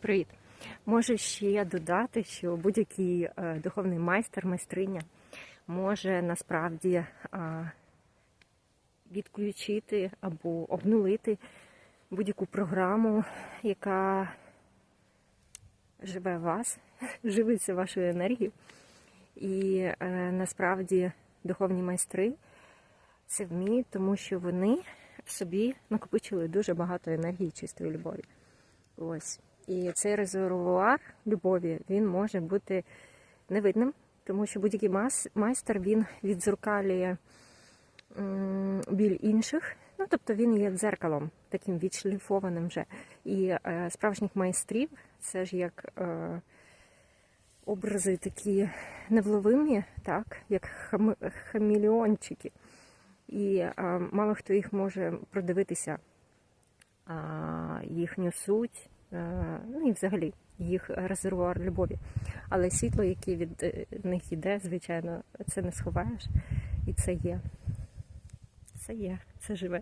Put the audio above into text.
Привіт! Можу ще додати, що будь-який е, духовний майстер, майстриня може насправді відключити або обнулити будь-яку програму, яка живе вас, живиться вашою енергією. І е, насправді духовні майстри це вміють, тому що вони собі накопичили дуже багато енергії чистої любові. Ось. І цей резервуар любові він може бути невидним, тому що будь-який майстер він відзеркалює біль інших. Ну, тобто він є дзеркалом, таким відшліфованим вже. І е, справжніх майстрів це ж як е, образи такі невловимі, так, як хам, хамелеончики. І е, мало хто їх може продивитися а, їхню суть, ну і взагалі їх резервуар любові. Але світло, яке від е, них йде, звичайно, це не сховаєш. І це є. Це є, це живе.